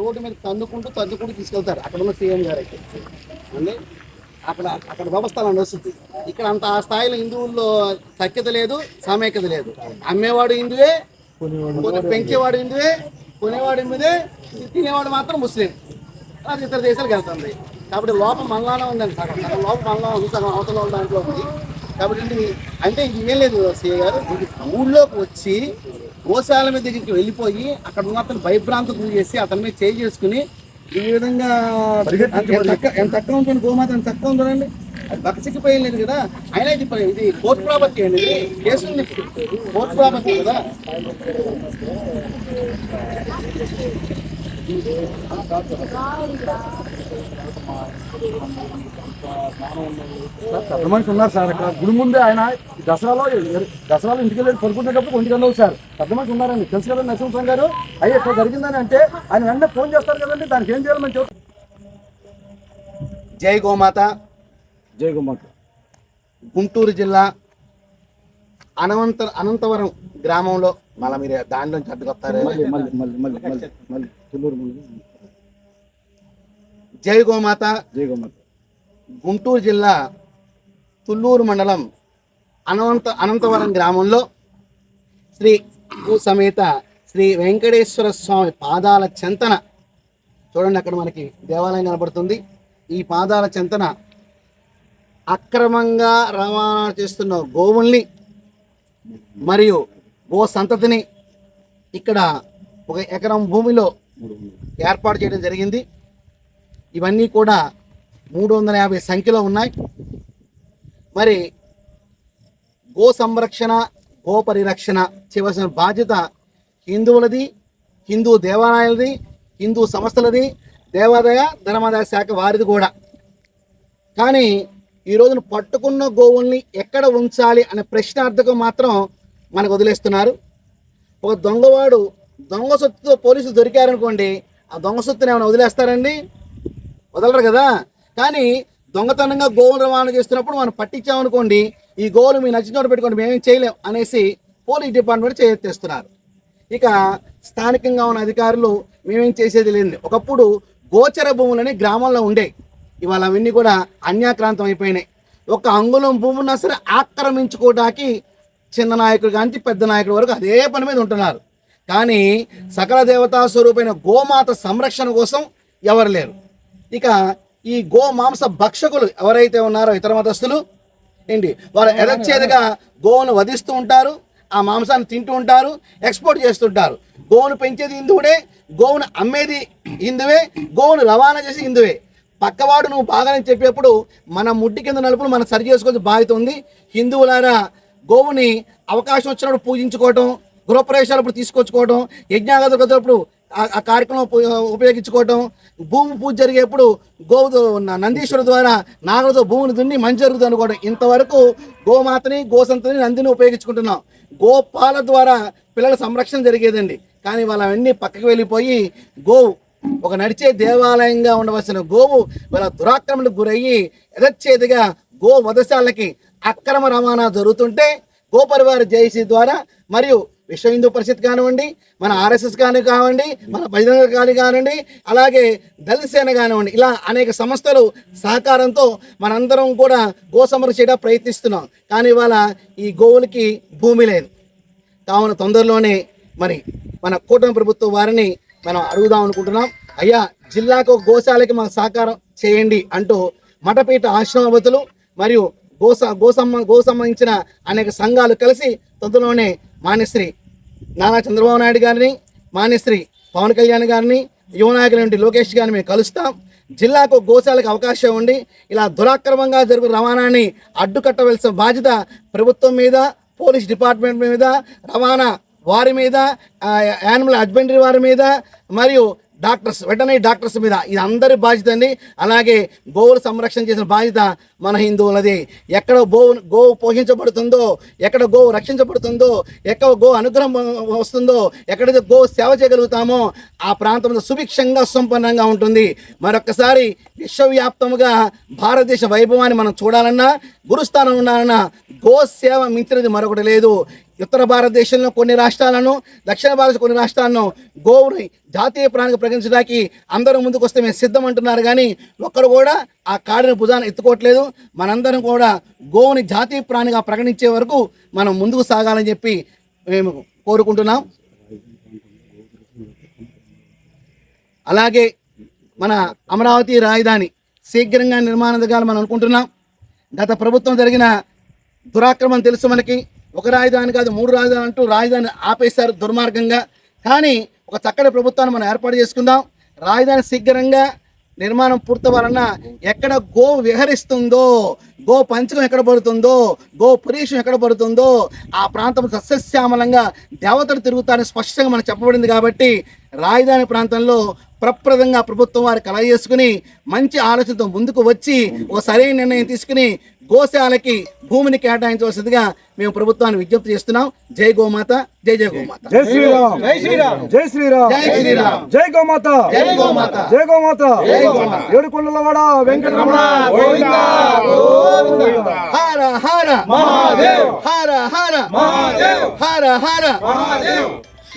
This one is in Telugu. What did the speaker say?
రోడ్డు మీద తన్నుకుంటూ తన్నుకుంటూ తీసుకెళ్తారు. అక్కడ ఉన్న సీఎం గారు అయితే అండి? అక్కడ అక్కడ వ్యవస్థ అలా నడుస్తుంది ఇక్కడ అంత ఆ స్థాయిలో హిందువుల్లో సఖ్యత లేదు సమైక్యత లేదు. అమ్మేవాడు హిందువే పెంచేవాడు హిందువే కొనేవాడు హిందువే తినేవాడు మాత్రం ముస్లిం. అది ఇతర దేశాలకు వెళ్తుంది కాబట్టి లోపం మనలానే ఉందండి సగం సగం లోపం మనలో ఉంది సగం అవతల దాంట్లో ఉంది. కాబట్టి అంటే ఇంకేం ఏం లేదు సీఏ గారు. ఊళ్ళోకి వచ్చి గోశాల మీద దగ్గరికి వెళ్ళిపోయి అక్కడ ఉన్న అతను భయభ్రాంతి గురి చేసి అతని మీద చేయి చేసుకుని ఈ విధంగా ఎంత చక్కగా ఉంటుంది గోమాత? ఎంత చక్కగా ఉంటుందండి అది బక్కచిక్కిపోయి లేదు కదా. అయినా ఇది ఇది కోర్టు ప్రాపర్టీ అండి. ఇది కేసు ఉంది కోర్టు ప్రాపర్టీ కదా. పెద్ద మనిషి ఉన్నారు సార్ ఇక్కడ గుడి ముందే ఆయన దసరాలో దసరాలో ఇంటికి వెళ్ళి పడుకునేటప్పుడు ఒంటికి వెళ్ళవు సార్ పెద్ద మనిషి ఉన్నారండి తెలుసు కదా నరసింహ గారు అయ్యి ఇక్కడ జరిగిందని అంటే ఆయన వెంటనే ఫోన్ చేస్తారు కదండి దానికి ఏం చేయాలి మేము చెప్తాం జై గోమాత జై గుమ్మట్ గుంటూరు జిల్లా అనంత అనంతవరం గ్రామంలో మళ్ళీ మీరు దాంట్లో అడ్డుకొస్తారు మళ్ళీ మళ్ళీ మళ్ళీ మళ్ళీ మళ్ళీ జై గోమాత. జై గుమ్మట్ గుంటూరు జిల్లా తుళ్ళూరు మండలం అనంత అనంతవరం గ్రామంలో శ్రీ భూ సమేత శ్రీ వెంకటేశ్వర స్వామి పాదాల చెంతన. చూడండి అక్కడ మనకి దేవాలయం కనబడుతుంది. ఈ పాదాల చెంతన అక్రమంగా రవాణా చేస్తున్న గోవుల్ని మరియు గో సంతతిని ఇక్కడ ఒక ఎకరం భూమిలో ఏర్పాటు చేయడం జరిగింది. ఇవన్నీ కూడా మూడు వందల యాభై సంఖ్యలో ఉన్నాయి. మరి గో సంరక్షణ గో పరిరక్షణ చేయవలసిన బాధ్యత హిందువులది హిందూ దేవాలయాలది హిందూ సంస్థలది దేవాదాయ ధర్మాదాయ శాఖ వారిది కూడా. కానీ ఈ రోజున పట్టుకున్న గోవుల్ని ఎక్కడ ఉంచాలి అనే ప్రశ్నార్థకం మాత్రం మనకు వదిలేస్తున్నారు. ఒక దొంగవాడు దొంగ సొత్తుతో పోలీసులు దొరికారనుకోండి ఆ దొంగ సొత్తుని ఏమైనా వదిలేస్తారండి? వదలరు కదా? కానీ దొంగతనంగా గోవులు రవాణా చేస్తున్నప్పుడు మనం పట్టించామనుకోండి ఈ గోవులు మీ నచ్చిన చోట పెట్టుకోండి మేమేం చేయలేం అనేసి పోలీస్ డిపార్ట్మెంట్ చేయెత్తేస్తున్నారు. ఇక స్థానికంగా ఉన్న అధికారులు మేమేం చేసేది లేదు ఒకప్పుడు గోచర భూములని గ్రామంలో ఉండే ఇవాళ అవన్నీ కూడా అన్యాక్రాంతం అయిపోయినాయి. ఒక అంగుళం భూమి ఉన్నా సరే ఆక్రమించుకోవడానికి చిన్న నాయకుడు కానీ పెద్ద నాయకుడు వరకు అదే పని మీద ఉంటున్నారు. కానీ సకల దేవతా స్వరూపైన గోమాత సంరక్షణ కోసం ఎవరు లేరు. ఇక ఈ గోమాంస భక్షకులు ఎవరైతే ఉన్నారో ఇతర మతస్థులు ఏంటి వారు ఎదచ్చేదిగా గోవును వధిస్తూ ఉంటారు ఆ మాంసాన్ని తింటూ ఉంటారు ఎక్స్పోర్ట్ చేస్తుంటారు. గోవును పెంచేది హిందువుడే గోవును అమ్మేది హిందువే గోవును రవాణా చేసి హిందువే. పక్కవాడు నువ్వు బాగానే చెప్పేప్పుడు మన ముడ్డి కింద నలుపులు మనం సరి చేసుకోవాల్సిన బాధ్యత ఉంది. హిందువులారా గోవుని అవకాశం వచ్చినప్పుడు పూజించుకోవటం గృహప్రవేశాలప్పుడు తీసుకొచ్చుకోవడం యజ్ఞాగతులప్పుడు ఆ- కార్యక్రమం ఉపయోగించుకోవటం భూమి పూజ జరిగేప్పుడు గోవుతో ఉన్న నందీశ్వరు ద్వారా నాగలతో భూమిని దున్ని మంచి జరుగుతుంది అనుకోవడం. ఇంతవరకు గోమాతని గోసంతని నందిని ఉపయోగించుకుంటున్నాం. గోపాల ద్వారా పిల్లల సంరక్షణ జరిగేదండి. కానీ వాళ్ళవన్నీ పక్కకి వెళ్ళిపోయి గోవు ఒక నడిచే దేవాలయంగా ఉండవలసిన గోవు వాళ్ళ దురాక్రమణకు గురయ్యి యథచ్చేదిగా గో వధశాలకి అక్రమ రవాణా జరుగుతుంటే గోపరివారి పరివార ద్వారా మరియు విశ్వ హిందూ పరిషత్ కానివ్వండి మన ఆర్ఎస్ఎస్ కానీ కానివ్వండి మన బహిరంగ కానీ కానివ్వండి అలాగే దళిత సేన కానివ్వండి ఇలా అనేక సంస్థలు సహకారంతో మనందరం కూడా గో సంరక్షణ చేయడానికి ప్రయత్నిస్తున్నాం. కానీ ఇవాళ ఈ గోవులకి భూమి లేదు. కావున తొందరలోనే మరి మన కూటమి ప్రభుత్వం వారిని మనం అడుగుదాం అనుకుంటున్నాం. అయ్యా జిల్లాకు గోశాలకి మాకు సహకారం చేయండి అంటూ మఠపీఠ ఆశ్రమవతులు మరియు గోస గోసమ్మ గో సంబంధించిన అనేక సంఘాలు కలిసి తొందరలోనే మాన్యశ్రీ నానా చంద్రబాబు నాయుడు గారిని మాన్యశ్రీ పవన్ కళ్యాణ్ గారిని యువనాయకులంటి లోకేష్ గారిని మేము కలుస్తాం. జిల్లాకు గోశాలకు అవకాశం ఉండి ఇలా దురాక్రమంగా జరుగు రవాణాని అడ్డుకట్టవలసిన బాధ్యత ప్రభుత్వం మీద పోలీస్ డిపార్ట్మెంట్ మీద రవాణా వారి మీద యానిమల్ హస్బెండరీ వారి మీద మరియు డాక్టర్స్ వెటనరీ డాక్టర్స్ మీద ఇది అందరి బాధ్యత అండి. అలాగే గోవులు సంరక్షణ చేసిన బాధ్యత మన హిందువులది. ఎక్కడ గోవు గోవు పోషించబడుతుందో ఎక్కడ గోవు రక్షించబడుతుందో ఎక్కడ గో అనుగ్రహం వస్తుందో ఎక్కడైతే గో సేవ చేయగలుగుతామో ఆ ప్రాంతంలో సుభిక్షంగా సంపన్నంగా ఉంటుంది. మరొకసారి విశ్వవ్యాప్తముగా భారతదేశ వైభవాన్ని మనం చూడాలన్నా గురుస్థానం ఉండాలన్నా గో సేవ మించినది మరొకటి లేదు. ఉత్తర భారతదేశంలో కొన్ని రాష్ట్రాలను దక్షిణ భారత కొన్ని రాష్ట్రాలను గోవుని జాతీయ ప్రాణిగా ప్రకటించడానికి అందరూ ముందుకు వస్తే మేము సిద్ధం అంటున్నారు కానీ ఒక్కరు కూడా ఆ కాడిని భుజాన్ని ఎత్తుకోవట్లేదు. మనందరం కూడా గోవుని జాతీయ ప్రాణిగా ప్రకటించే వరకు మనం ముందుకు సాగాలని చెప్పి మేము కోరుకుంటున్నాం. అలాగే మన అమరావతి రాజధాని శీఘ్రంగా నిర్మాణం జరగాలని మనం అనుకుంటున్నాం. గత ప్రభుత్వం జరిగిన దురాక్రమం తెలుసు మనకి. ఒక రాజధాని కాదు మూడు రాజధాని అంటూ రాజధాని ఆపేశారు దుర్మార్గంగా. కానీ ఒక చక్కటి ప్రభుత్వాన్ని మనం ఏర్పాటు చేసుకుందాం. రాజధాని శీఘ్రంగా నిర్మాణం పూర్తవలన ఎక్కడ గో విహరిస్తుందో గో పంచకం ఎక్కడ పడుతుందో గో పురీషం ఎక్కడ పడుతుందో ఆ ప్రాంతం సస్యశ్యామలంగా దేవతలు తిరుగుతారని స్పష్టంగా మనకు చెప్పబడింది కాబట్టి రాజధాని ప్రాంతంలో ప్రప్రదంగా ప్రభుత్వం వారు చేసుకుని మంచి ఆలోచనతో ముందుకు వచ్చి ఒక సరైన నిర్ణయం తీసుకుని గోశాలకి భూమిని కేటాయించవలసిందిగా మేము ప్రభుత్వాన్ని విజ్ఞప్తి చేస్తున్నాం. జై గోమాత జై జై గోమాత. జై శ్రీరామ్. జై శ్రీరామ్. జై శ్రీరామ్. జై శ్రీరామ్. జై గోమాత. జై గోమాత. జై గోమాత. ఏడుకొండలవాడ వెంకటరమణ హర హర. మహాదేవ్. హర హర. మహాదేవ్. హర హర. మహాదేవ్.